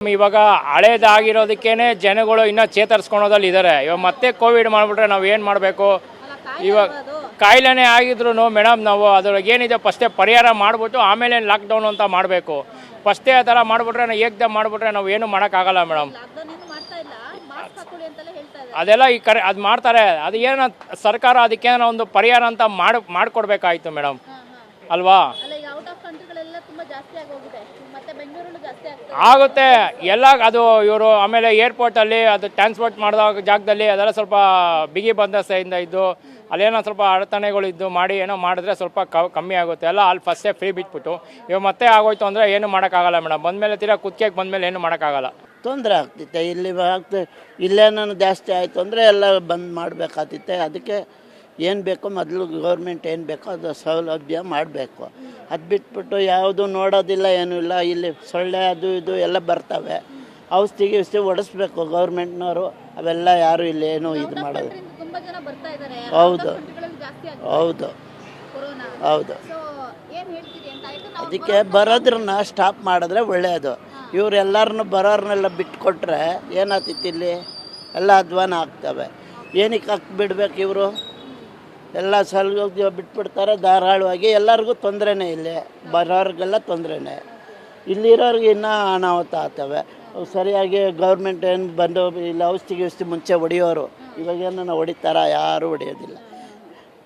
ಇವಾಗ ಹಳೇದಾಗಿರೋದಕ್ಕೇನೆ ಜನಗಳು ಇನ್ನೂ ಚೇತರಿಸ್ಕೊಳೋದಲ್ಲಿ ಇದ್ದಾರೆ ಇವಾಗ ಮತ್ತೆ ಕೋವಿಡ್ ಮಾಡಿಬಿಟ್ರೆ ನಾವು ಏನು ಮಾಡಬೇಕು? ಇವಾಗ ಕಾಯಿಲೆನೇ ಆಗಿದ್ರು ಮೇಡಮ್ ನಾವು ಅದ್ರೊಳಗೆ ಏನಿದೆ ಫಸ್ಟೇ ಪರಿಹಾರ ಮಾಡ್ಬಿಟ್ಟು ಆಮೇಲೆ ಲಾಕ್ಡೌನ್ ಅಂತ ಮಾಡಬೇಕು. ಫಸ್ಟೇ ಆ ಥರ ಮಾಡ್ಬಿಟ್ರೆ ನಾವು ಏಕ್ದ ಮಾಡಿಬಿಟ್ರೆ ನಾವು ಏನು ಮಾಡೋಕ್ಕಾಗಲ್ಲ ಮೇಡಮ್. ಅದೆಲ್ಲ ಈ ಕರೆ ಅದು ಮಾಡ್ತಾರೆ. ಅದು ಏನ ಸರ್ಕಾರ ಅದಕ್ಕೇನೋ ಒಂದು ಪರಿಹಾರ ಅಂತ ಮಾಡಿ ಮಾಡಿಕೊಡ್ಬೇಕಾಯ್ತು ಮೇಡಮ್. ಅಲ್ವಾ? ಆಗುತ್ತೆ. ಎಲ್ಲ ಅದು ಇವರು ಆಮೇಲೆ ಏರ್ಪೋರ್ಟಲ್ಲಿ ಅದು ಟ್ರಾನ್ಸ್ಪೋರ್ಟ್ ಮಾಡಿದ ಜಾಗದಲ್ಲಿ ಅದೆಲ್ಲ ಸ್ವಲ್ಪ ಬಿಗಿ ಬಂದಸ್ತೆಯಿಂದ ಇದ್ದು ಅಲ್ಲೇನೋ ಸ್ವಲ್ಪ ಅಡತಣೆಗಳು ಇದ್ದು ಮಾಡಿ ಏನೋ ಮಾಡಿದ್ರೆ ಸ್ವಲ್ಪ ಕಮ್ಮಿ ಆಗುತ್ತೆ. ಎಲ್ಲ ಅಲ್ಲಿ ಫಸ್ಟೇ ಫ್ರೀ ಬಿಟ್ಬಿಟ್ಟು. ಇವಾಗ ಮತ್ತೆ ಆಗೋಯ್ತು ಅಂದರೆ ಏನು ಮಾಡೋಕ್ಕಾಗಲ್ಲ ಮೇಡಮ್. ಬಂದಮೇಲೆ ತೀರಾ ಕುತ್ತಿಗೆ ಬಂದಮೇಲೆ ಏನು ಮಾಡೋಕ್ಕಾಗಲ್ಲ. ತೊಂದರೆ ಆಗ್ತಿತ್ತೆ. ಇಲ್ಲಿ ಆಗ್ತದೆ ಇಲ್ಲೇನೋ ಜಾಸ್ತಿ ಆಯಿತು ಅಂದರೆ ಎಲ್ಲ ಬಂದ್ ಮಾಡಬೇಕಾತಿತ್ತೆ ಅದಕ್ಕೆ ಏನು ಬೇಕೋ ಮೊದಲು ಗೌರ್ಮೆಂಟ್ ಏನು ಬೇಕೋ ಅದು ಸೌಲಭ್ಯ ಮಾಡಬೇಕು. ಅದು ಬಿಟ್ಬಿಟ್ಟು ಯಾವುದು ನೋಡೋದಿಲ್ಲ ಏನೂ ಇಲ್ಲ. ಇಲ್ಲಿ ಸೊಳ್ಳೆ ಅದು ಇದು ಎಲ್ಲ ಬರ್ತವೆ. ಔಷಧಿ ಓಡಿಸ್ಬೇಕು ಹೊಡಿಸ್ಬೇಕು ಗೌರ್ಮೆಂಟ್ನವರು. ಅವೆಲ್ಲ ಯಾರು ಇಲ್ಲಿ ಏನೂ ಇದು ಮಾಡೋದು ಹೌದು. ಹೌದು. ಹೌದು. ಅದಕ್ಕೆ ಬರೋದ್ರನ್ನ ಸ್ಟಾಪ್ ಮಾಡಿದ್ರೆ ಒಳ್ಳೆಯದು ಇವರೆಲ್ಲರನ್ನು ಬರೋರ್ನೆಲ್ಲ ಬಿಟ್ಕೊಟ್ರೆ ಏನಾಗ್ತಿತ್ತು ಇಲ್ಲಿ? ಎಲ್ಲ ಅಧ್ವಾನ ಆಗ್ತವೆ. ಏನಕ್ಕೆ ಹಾಕ್ಬಿಡ್ಬೇಕು ಇವರು? ಎಲ್ಲ ಸಲ ಬಿಟ್ಬಿಡ್ತಾರೆ ಧಾರಾಳವಾಗಿ. ಎಲ್ಲರಿಗೂ ತೊಂದರೆನೇ ಇಲ್ಲಿ. ಬರೋರಿಗೆಲ್ಲ ತೊಂದರೆನೇ. ಇಲ್ಲಿರೋರಿಗೆ ಇನ್ನೂ ಅನಾಹುತ ಆಗ್ತವೆ. ಸರಿಯಾಗಿ ಗೌರ್ಮೆಂಟ್ ಏನು ಬಂದು ಇಲ್ಲಿ, ಔಷಧಿ ಗಿಷ್ಧಿ ಮುಂಚೆ ಹೊಡೆಯೋರು. ಇವಾಗ ಏನೋ ಹೊಡಿತಾರ? ಯಾರೂ ಹೊಡೆಯೋದಿಲ್ಲ.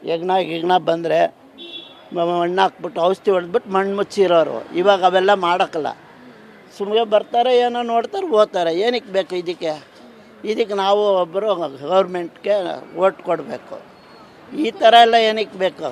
ಹೆಗ್ನ ಹೆಗ್ನ ಬಂದರೆ ಮಣ್ಣು ಹಾಕ್ಬಿಟ್ಟು, ಔಷಧಿ ಹೊಡೆದ್ಬಿಟ್ಟು ಮಣ್ಣು ಮುಚ್ಚಿರೋರು. ಇವಾಗ ಅವೆಲ್ಲ ಮಾಡೋಕ್ಕಲ್ಲ. ಸುಮ್ಮನೆ ಬರ್ತಾರೆ, ಏನೋ ನೋಡ್ತಾರೆ ಓದ್ತಾರೆ ಏನಕ್ಕೆ ಬೇಕು ಇದಕ್ಕೆ? ಇದಕ್ಕೆ ನಾವು ಒಬ್ಬರು ಗೌರ್ಮೆಂಟ್ಗೆ ಓಟ್ ಕೊಡಬೇಕು. ಈ ಥರ ಎಲ್ಲ ಏನಕ್ಕೆ ಬೇಕು?